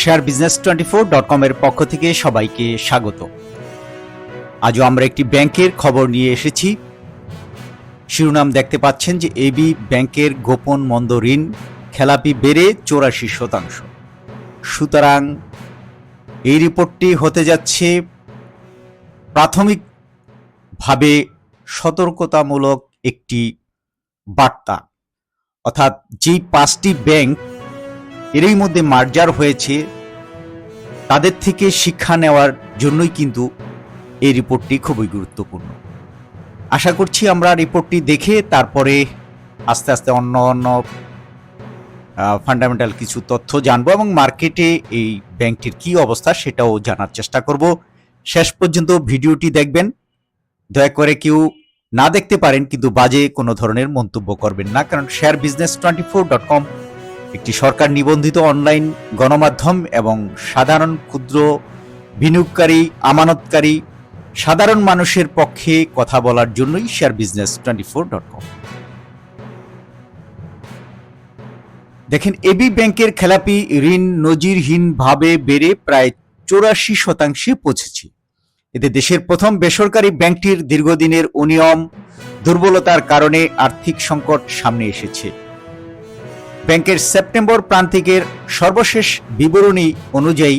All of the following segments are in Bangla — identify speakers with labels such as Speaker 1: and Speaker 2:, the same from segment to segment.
Speaker 1: Share business twenty four dot কমের পক্ষ থেকে সবাইকে স্বাগত। আজও আমরা একটি ব্যাংকের খবর নিয়ে এসেছি। শিরোনাম দেখতে পাচ্ছেন যে এবি ব্যাংকের গোপন মন্দ ঋণ খেলাপি বেড়ে চৌরাশি শতাংশ। সুতরাং এই রিপোর্টটি হতে যাচ্ছে প্রাথমিকভাবে সতর্কতামূলক একটি বার্তা। অর্থাৎ যেই পাঁচটি ব্যাংক এরই মধ্যে মার্জার হয়েছে। তাদের থেকে শিক্ষা নেওয়ার জন্যই কিন্তু এই রিপোর্টটি খুবই গুরুত্বপূর্ণ। আশা করছি আমরা রিপোর্টটি দেখে তারপরে আস্তে আস্তে অন্য অন্য ফান্ডামেন্টাল কিছু তথ্য জানব এবং মার্কেটে এই ব্যাংকটির কি অবস্থা সেটাও জানার চেষ্টা করব। শেষ পর্যন্ত ভিডিওটি দেখবেন। দয়া করে কেউ না দেখতে পারেন, কিন্তু বাজে কোনো ধরনের মন্তব্য করবেন না, কারণ share business twenty four dot com একটি সরকার নিবন্ধিত অনলাইন গণমাধ্যম এবং সাধারণ ক্ষুদ্র বিনিয়োগকারী, আমানতকারী, সাধারণ মানুষের পক্ষে কথা বলার জন্যই share business twenty four dot com দেখেন, এবি ব্যাংকের খেলাপি ঋণ নজিরহীনভাবে বেড়ে প্রায় চৌরাশি শতাংশে পৌঁছেছে। এতে দেশের প্রথম বেসরকারি ব্যাংকটির দীর্ঘদিনের অনিয়ম, দুর্বলতার কারণে আর্থিক সংকট সামনে এসেছে। ব্যাংকের সেপ্টেম্বর প্রান্তিকের সর্বশেষ বিবরণী অনুযায়ী,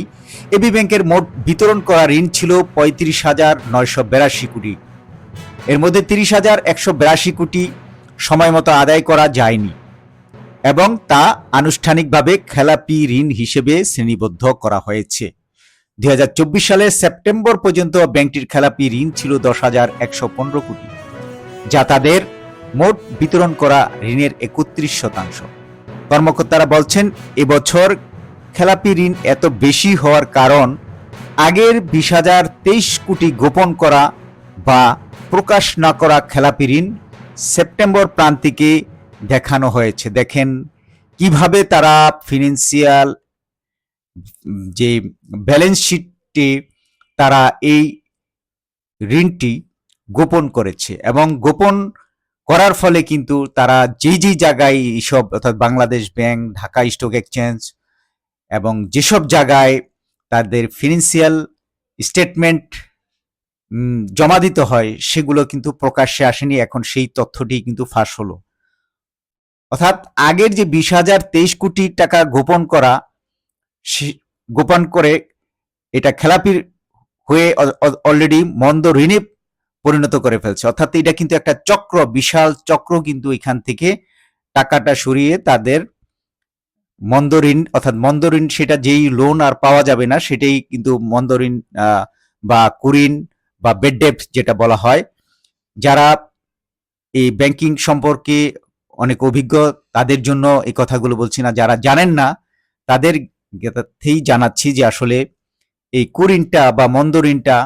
Speaker 1: এবি ব্যাংকের মোট বিতরণ করা ঋণ ছিল পঁয়ত্রিশ হাজার নয়শো বেরাশি কোটি। এর মধ্যে তিরিশ হাজার একশো বিরাশি কোটি সময় মতো আদায় করা যায়নি এবং তা আনুষ্ঠানিকভাবে খেলাপি ঋণ হিসেবে শ্রেণীবদ্ধ করা হয়েছে। দুই সালের সেপ্টেম্বর পর্যন্ত ব্যাংকটির খেলাপি ঋণ ছিল দশ হাজার একশো পনেরো কোটি, যা তাদের মোট বিতরণ করা ঋণের একত্রিশ শতাংশ। কর্মকর্তারা বলছেন এবছর খেলাপি ঋণ এত বেশি হওয়ার কারণ আগের বিশ হাজার তেইশ কোটি গোপন করা বা প্রকাশ না করা খেলাপি ঋণ সেপ্টেম্বর প্রান্তিকে দেখানো হয়েছে। দেখেন কীভাবে তারা ফিনান্সিয়াল যে ব্যালেন্স শিটটি তারা এই ঋণটি গোপন করেছে এবং গোপন করার ফলে কিন্তু তারা যেই যেই জায়গায় এইসব, অর্থাৎ Bangladesh bank, Dhaka stock exchange এবং যেসব জায়গায় তাদের ফিনান্সিয়াল স্টেটমেন্ট জমা দিতে হয়, সেগুলো কিন্তু প্রকাশ্যে আসেনি। এখন সেই তথ্যটি কিন্তু ফাঁস হলো। অর্থাৎ আগের যে বিশ হাজার তেইশ কোটি টাকা গোপন করা গোপন করে এটা খেলাপির হয়ে অলরেডি মন্দ ঋণে পরিণত করে ফেলছে। অর্থাৎ এটা কিন্তু একটা চক্র, বিশাল চক্র কিন্তু এখান থেকে টাকাটা সরিয়ে তাদের মন্দ ঋণ, অর্থাৎ মন্দ ঋণ সেটা যেই লোন আর পাওয়া যাবে না, সেটাই কিন্তু মন্দ ঋণ বা কুরিন বা বেড যেটা বলা হয়, যারা এই ব্যাংকিং সম্পর্কে অনেক অভিজ্ঞ, তাদের জন্য এই কথাগুলো বলছি না। যারা জানেন না, তাদের জানাচ্ছি যে আসলে এই কুরিনটা বা মন্দ ঋণটা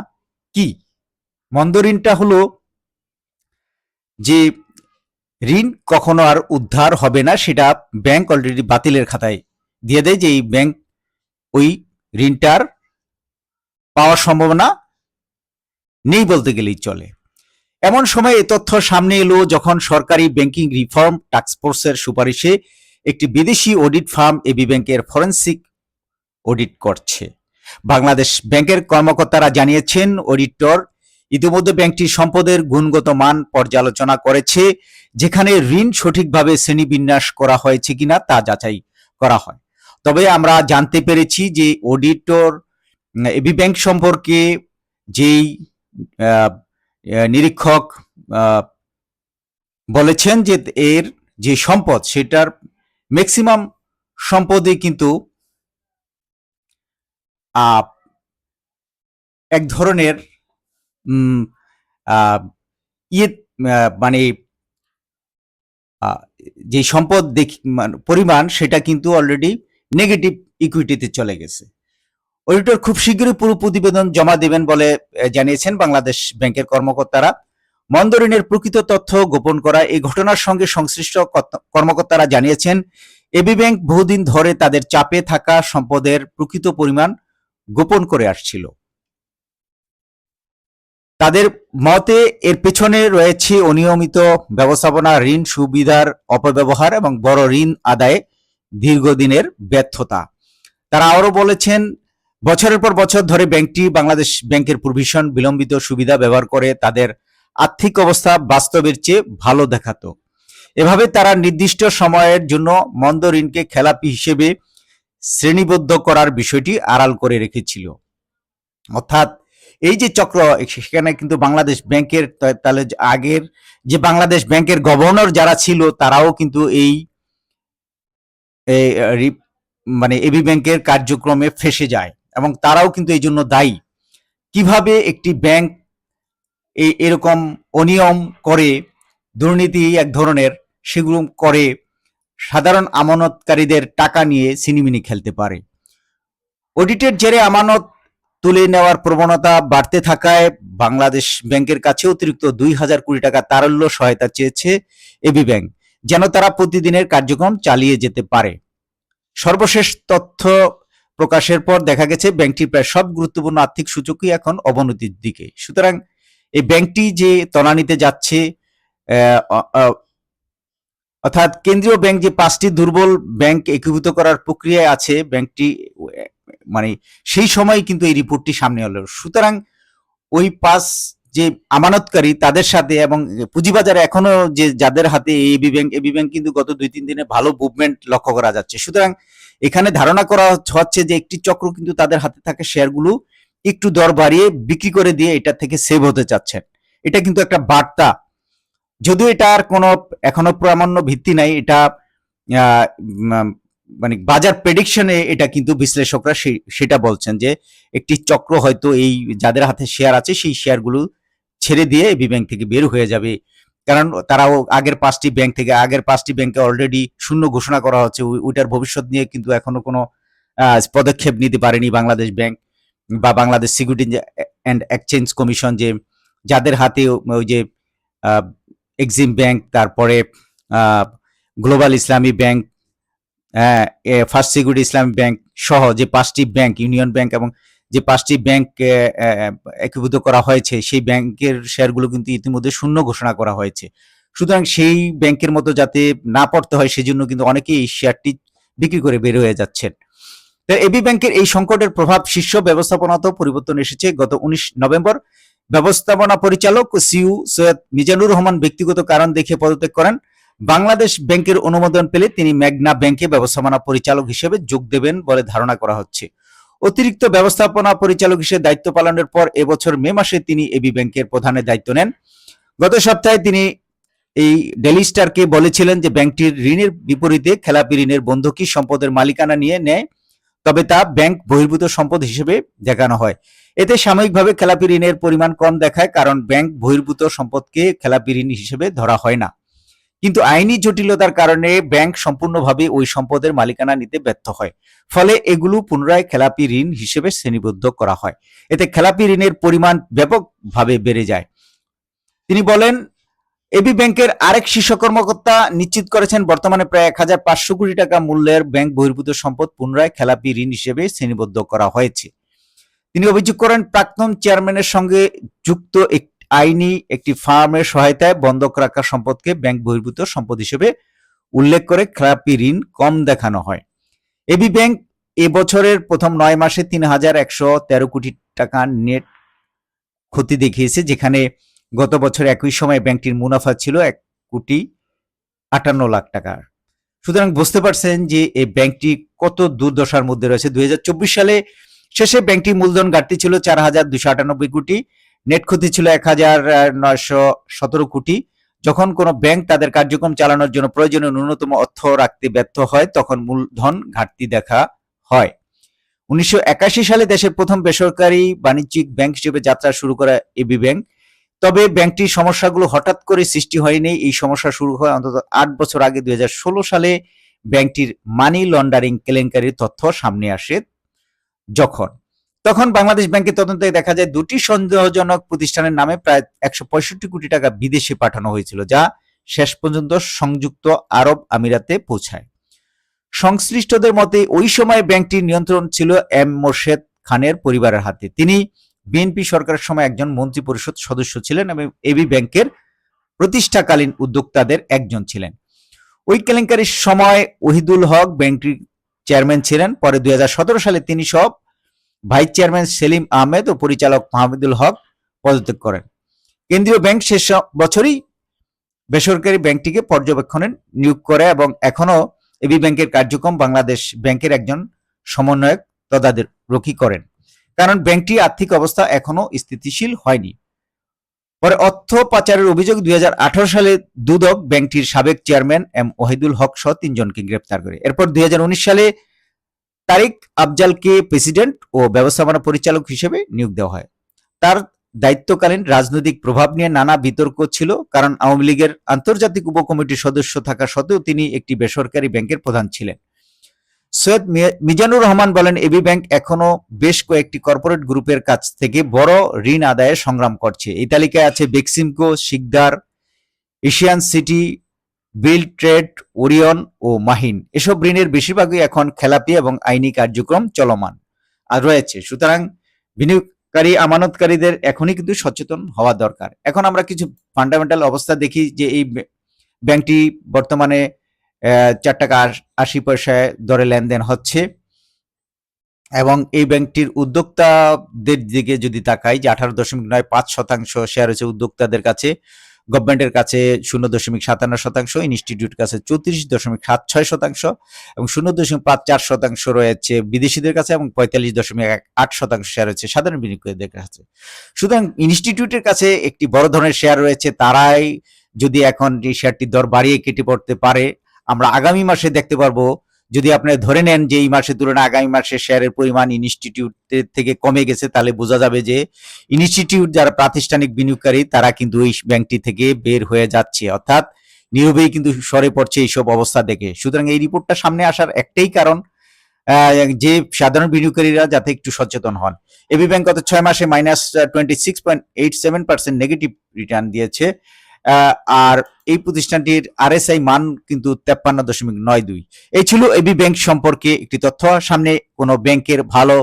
Speaker 1: কি? মন্দ ঋণটা হলো যে ঋণ কখনো আর উদ্ধার হবে না, সেটা ব্যাংক অলরেডি বাতিলের খাতায় দিয়ে দেয় যে এই ব্যাংক ওই ঋণটার পাওয়ার সম্ভাবনা নেই বলতে গেলেই চলে। এমন সময় এ তথ্য সামনে এলো যখন সরকারি ব্যাংকিং রিফর্ম টাস্কফোর্সের সুপারিশে একটি বিদেশি অডিট ফার্ম এবি ব্যাংকের ফরেন্সিক অডিট করছে। বাংলাদেশ ব্যাংকের কর্মকর্তারা জানিয়েছেন অডিটর ইতিমধ্যে ব্যাংকটির সম্পদের গুণগত মান পর্যালোচনা করেছে, যেখানে ঋণ সঠিকভাবে শ্রেণীবিন্যাস করা হয়েছে কিনা তা যাচাই করা হয়। তবে আমরা জানতে পেরেছি যে অডিটর এবি ব্যাংক সম্পর্কে যেই নিরীক্ষক বলেছেন যে এর যে সম্পদ সেটার ম্যাক্সিমাম সম্পদে কিন্তু এক ধরনের ইয়ে মানে যে সম্পদ দেখি পরিমাণ সেটা কিন্তু অলরেডি নেগেটিভ ইকুইটিতে চলে গেছে। অডিটর খুব শীঘ্রই পুরো প্রতিবেদন জমা দেবেন বলে জানিয়েছেন বাংলাদেশ ব্যাংকের কর্মকর্তারা। মন্দ ঋণের প্রকৃত তথ্য গোপন করা, এই ঘটনার সঙ্গে সংশ্লিষ্ট কর্মকর্তারা জানিয়েছেন, এবি ব্যাংক বহুদিন ধরে তাদের চাপে থাকা সম্পদের প্রকৃত পরিমাণ গোপন করে আসছিল। তাদের মতে এর পেছনে রয়েছে অনিয়মিত ব্যবস্থাপনা, ঋণ, সুবিধার অপব্যবহার এবং বড় ঋণ আদায়ে দীর্ঘদিনের ব্যর্থতা। তারা আরও বলেছেন, বছরের পর বছর ধরে ব্যাংকটি বাংলাদেশ ব্যাংকের প্রভিশন, বিলম্বিত সুবিধা ব্যবহার করে তাদের আর্থিক অবস্থা বাস্তবের চেয়ে ভালো দেখাতো। এভাবে তারা নির্দিষ্ট সময়ের জন্য মন্দ ঋণকে খেলাপি হিসেবে শ্রেণীবদ্ধ করার বিষয়টি আড়াল করে রেখেছিল। অর্থাৎ এই যে চক্র, সেখানে কিন্তু বাংলাদেশ ব্যাংকের তাহলে আগের যে বাংলাদেশ ব্যাংকের গভর্নর যারা ছিল, তারাও কিন্তু এই মানে এবি ব্যাংকের কার্যক্রমে ফেসে যায় এবং তারাও কিন্তু এই জন্য দায়ী। কীভাবে একটি ব্যাংক এই এরকম অনিয়ম করে, দুর্নীতি এক ধরনের, সেগুলো করে, সাধারণ আমানতকারীদের টাকা নিয়ে সিনিমিনি খেলতে পারে? অডিটের জেরে আমানত তুলে নেওয়ার প্রবণতা বাড়তে থাকায় বাংলাদেশ ব্যাংকের কাছে অতিরিক্ত দুই হাজার কোটি টাকা তারল্য সহায়তা চেয়েছে এবি ব্যাংক, যেন তারা প্রতিদিনের কার্যক্রম চালিয়ে যেতে পারে। সর্বশেষ তথ্য প্রকাশের পর দেখা গেছে, ব্যাংকটির প্রায় সব গুরুত্বপূর্ণ আর্থিক সূচকই এখন অবনতির দিকে। সুতরাং এই ব্যাংকটি যে তলানিতে যাচ্ছে অর্থাৎ কেন্দ্রীয় ব্যাংক যে পাঁচটি দুর্বল ব্যাংক একীভূত করার প্রক্রিয়ায় আছে, ব্যাংকটি মানে সেই সময় কিন্তু এই রিপোর্টটি সামনে এলো। সুতরাং ওই পাস যে আমানতকারী তাদের সাথে এবং পুঁজিবাজারে এখনও যে যাদের হাতে এবি ব্যাংক এবি ব্যাংক কিন্তু গত দুই তিন দিনে ভালো মুভমেন্ট লক্ষ্য করা যাচ্ছে। সুতরাং এখানে ধারণা করা হচ্ছে যে একটি চক্র কিন্তু তাদের হাতে থাকা শেয়ারগুলো একটু দর বাড়িয়ে বিক্রি করে দিয়ে এটা থেকে সেভ হতে চাচ্ছেন। এটা কিন্তু একটা বার্তা। যদিও এটা আর কোনো এখনও প্রামাণ্য ভিত্তি নাই, এটা মানে বাজার প্রেডিকশনে এটা কিন্তু বিশ্লেষকরা সেটা বলছেন যে একটি চক্র হয়তো এই যাদের হাতে শেয়ার আছে সেই শেয়ারগুলো ছেড়ে দিয়ে এবি ব্যাংক থেকে বের হয়ে যাবে। কারণ তারাও আগের পাঁচটি ব্যাংক থেকে, আগের পাঁচটি ব্যাংকে অলরেডি শূন্য ঘোষণা করা হচ্ছে। ওইটার ভবিষ্যৎ নিয়ে কিন্তু এখনও কোনো পদক্ষেপ নিতে পারেনি বাংলাদেশ ব্যাংক বা Bangladesh security and exchange commission যে যাদের হাতে ওই যে এক্সিম ব্যাংক তারপরে global Islami bank first security Islami bank সহ যে পাঁচটি ব্যাংক ইউনিয়ন ব্যাংক এবং যে পাঁচটি ব্যাংক একীভূত করা হয়েছে, সেই ব্যাংকের শেয়ারগুলো কিন্তু ইতিমধ্যে শূন্য ঘোষণা করা হয়েছে। সুতরাং সেই ব্যাংকের মতো যাতে না পড়তে হয়, সেজন্য কিন্তু অনেকেই এই শেয়ারটি বিক্রি করে বের হয়ে যাচ্ছেন। এবি ব্যাংকের এই সংকটের প্রভাব শীর্ষ ব্যবস্থাপনাতেও পরিবর্তন এসেছে। গত উনিশ নভেম্বর ব্যবস্থাপনা পরিচালক সিইউ সৈয়দ মিজানুর রহমান ব্যক্তিগত কারণ দেখে পদত্যাগ করেন। বাংলাদেশ ব্যাংকের অনুমোদন পেলে তিনি মেঘনা ব্যাংকে ব্যবস্থাপনা পরিচালক হিসেবে যোগ দেবেন বলে ধারণা করা হচ্ছে। অতিরিক্ত ব্যবস্থাপনা পরিচালক হিসেবে দায়িত্ব পালনের পর এবছর মে মাসে তিনি এবি ব্যাংকের প্রধানের দায়িত্ব নেন। গত সপ্তাহে তিনি এই ডেলি স্টারকে বলেছিলেন যে ব্যাংকটির ঋণের বিপরীতে খেলাপি ঋণের বন্ধকি সম্পদের মালিকানা নিয়ে নেয়, তবে তা ব্যাংক বহির্ভূত সম্পদ হিসেবে দেখানো হয়। এতে সাময়িকভাবে খেলাপি ঋণের পরিমাণ কম দেখায়, কারণ ব্যাংক বহির্ভূত সম্পদকে খেলাপি ঋণ হিসেবে ধরা হয় না। কিন্তু আইনি জটিলতার কারণে ব্যাংক সম্পূর্ণভাবে ওই সম্পদের মালিকানা নিতে ব্যর্থ হয়। ফলে এগুলো পুনরায় খেলাপি ঋণ হিসেবে শ্রেণীবদ্ধ করা হয়। এতে খেলাপি ঋণের পরিমাণ ব্যাপকভাবে বেড়ে যায়। তিনি বলেন, এবি ব্যাংকের আরেক শীর্ষ কর্মকর্তা নিশ্চিত করেছেন, বর্তমানে প্রায় এক হাজার পাঁচশো কোটি টাকা মূল্যের ব্যাংক বহির্ভূত সম্পদ পুনরায় খেলাপি ঋণ হিসেবে শ্রেণীবদ্ধ করা হয়েছে। তিনি অভিযোগ করেন, প্রাক্তন চেয়ারম্যানের সঙ্গে যুক্ত এক- আইনি একটি ফার্মের সহায়তায় বন্ধক রাখা সম্পদকে ব্যাংক বহির্ভূত সম্পদ হিসেবে উল্লেখ করে খেলাপি ঋণ কম দেখানো হয়। এবি ব্যাংক এবছরের প্রথম নয় মাসে তিন হাজার একশো তেরো কোটি টাকা নেট ক্ষতি দেখিয়েছে, যেখানে গত বছর একই সময় ব্যাংকটির মুনাফা ছিল এক কোটি আটান্ন লাখ টাকার সুতরাং বুঝতে পারছেন যে এই ব্যাংকটি কত দুর্দশার মধ্যে রয়েছে। দুই হাজার চব্বিশ সালে শেষে ব্যাংকটি মূলধন ঘাটতি ছিল চার হাজার দুশো আটানব্বই কোটি। নেট ক্ষতি ছিল এক হাজার নয়শো সতেরো কোটি। যখন কোনো ব্যাংক তাদের কার্যক্রম চালানোর জন্য প্রয়োজনীয় ন্যূনতম অর্থ রাখতে ব্যর্থ হয়, তখন মূলধন ঘাটতি দেখা হয়। উনিশশো একাশি সালে দেশের প্রথম বেসরকারি বাণিজ্যিক ব্যাংক হিসেবে যাত্রা শুরু করা এবি ব্যাংক। তবে ব্যাংকটির সমস্যাগুলো হঠাৎ করে সৃষ্টি হয়নি। এই সমস্যা শুরু হয় অন্তত আট বছর আগে দুই হাজার ষোলো সালে ব্যাংকটির মানি লন্ডারিং কেলেঙ্কারির তথ্য সামনে আসে যখন। তখন বাংলাদেশ ব্যাংকের তদন্তে দেখা যায় দুটি সন্দেহজনক প্রতিষ্ঠানের নামে প্রায় একশো পঁয়ষট্টি কোটি টাকা বিদেশে পাঠানো হয়েছিল, যা শেষ পর্যন্ত সংযুক্ত আরব আমিরাতে পৌঁছায়। সংশ্লিষ্টদের মতে, ওই সময় ব্যাংকটির নিয়ন্ত্রণ ছিল এম মোর্শেদ খানের পরিবারের হাতে। তিনি বিএনপি সরকারের সময় একজন মন্ত্রী পরিষদ সদস্য ছিলেন এবং এবি ব্যাংকের প্রতিষ্ঠাকালীন উদ্যোক্তাদের একজন ছিলেন। ওই কেলেঙ্কারির সময় ওহিদুল হক ব্যাংকটির চেয়ারম্যান ছিলেন। পরে দুই হাজার সতেরো সালে তিনি সব ভাইস চেয়ারম্যান সেলিম আহমেদ ও পরিচালক মাহমুদুল হক পদত্যাগ করেন। কেন্দ্রীয় ব্যাংক শেষ বছরই বেসরকারি ব্যাংকটিকে পর্যবেক্ষণে নিয়োগ করে এবং এখনও এবি ব্যাংকের কার্যক্রম বাংলাদেশ ব্যাংকের একজন সমন্বয়ক তদারকি করেন। কারণ ব্যাংকটির আর্থিক অবস্থা এখনও স্থিতিশীল হয়নি। পরে অর্থ পাচারের অভিযোগ দুই হাজার আঠারো সালে দুদক ব্যাংকটির সাবেক চেয়ারম্যান এম ওহিদুল হক সহ তিনজনকে গ্রেপ্তার করে। এরপর দুই হাজার উনিশ সালে তারিক আফজালকে প্রেসিডেন্ট ও ব্যবস্থাপনা পরিচালক হিসেবে নিয়োগ দেওয়া হয়। তার দায়িত্বকালীন রাজনৈতিক প্রভাব নিয়ে নানা বিতর্ক ছিল, কারণ আওয়ামী লীগের আন্তর্জাতিক উপকমিটির সদস্য থাকা সত্ত্বেও তিনি একটি বেসরকারি ব্যাংকের প্রধান ছিলেন। সৈয়দ মিজানুর রহমান বলেন, এবি ব্যাংক এখনও বেশ কয়েকটি কর্পোরেট গ্রুপের কাছ থেকে বড় ঋণ আদায়ে সংগ্রাম করছে। এই তালিকায় আছে Beximco, Sikder, Asian city bill, trade, Orion ও মাহিন। এসব ঋণের বেশিরভাগই এখন খেলাপি এবং আইনি কার্যক্রম চলমান। আর রয়েছে, সুতরাং বিনিয়োগকারী আমানতকারীদের এখনই কিন্তু সচেতন হওয়া দরকার। এখন আমরা কিছু ফান্ডামেন্টাল অবস্থা দেখি যে এই ব্য- ব্যাংকটি বর্তমানে চার টাকা আশ- আশি পয়সায় দরে লেনদেন হচ্ছে। এবং এই ব্যাংকটির উদ্যোক্তাদের দিকে যদি তাকাই যে আঠারো দশমিক নয় পাঁচ শতাংশ শেয়ার হচ্ছে উদ্যোক্তাদের কাছে গভর্নমেন্টের কাছে শূন্য দশমিক সাতান্ন শতাংশ, ইনস্টিটিউট কাছে চৌত্রিশ দশমিক সাত ছয় শতাংশ এবং শূন্য দশমিক পাঁচ চার শতাংশ রয়েছে বিদেশিদের কাছে এবং পঁয়তাল্লিশ দশমিক এক আট শতাংশ শেয়ার রয়েছে সাধারণ বিনিয়োগকারীদের কাছে। সুতরাং ইনস্টিটিউটের কাছে একটি বড় ধরনের শেয়ার রয়েছে, তারাই যদি এখন এই শেয়ারটির দর বাড়িয়ে কেটে পড়তে পারে, আমরা আগামী মাসে দেখতে পারব যদি আপনি ধরে নেন যে এই মাসের তুলনায় আগামী মাসে শেয়ারের পরিমাণ ইনস্টিটিউট থেকে কমে গেছে, তাহলে বোঝা যাবে যে ইনস্টিটিউট যারা প্রাতিষ্ঠানিক বিনিয়োগকারী, তারা কিন্তু এই ব্যাংকটি থেকে বের হয়ে যাচ্ছে। অর্থাৎ নীরবেই কিন্তু সরে পড়ছে এইসব অবস্থা দেখে। সুতরাং এই রিপোর্টটা সামনে আসার একটাই কারণ যে সাধারণ বিনিয়োগকারীরা যাতে একটু সচেতন হন। এবি ব্যাংক গত ছয় মাসে minus twenty six point eight seven percent negative return দিয়েছে। আর এই প্রতিষ্ঠানটির আরএসআই মান কিন্তু তেপ্পান্ন দশমিক নয় দুই। এই ছিল এবি ব্যাংক সম্পর্কে একটি তথ্য। সামনে কোনো ব্যাংকের ভালো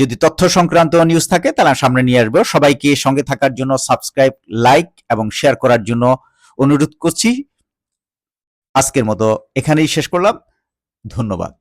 Speaker 1: যদি তথ্য সংক্রান্ত নিউজ থাকে, তাহলে সামনে নিয়ে আসব। সবাইকে সঙ্গে থাকার জন্য সাবস্ক্রাইব লাইক এবং শেয়ার করার জন্য অনুরোধ করছি। আজকের মতো এখানেই শেষ করলাম। ধন্যবাদ।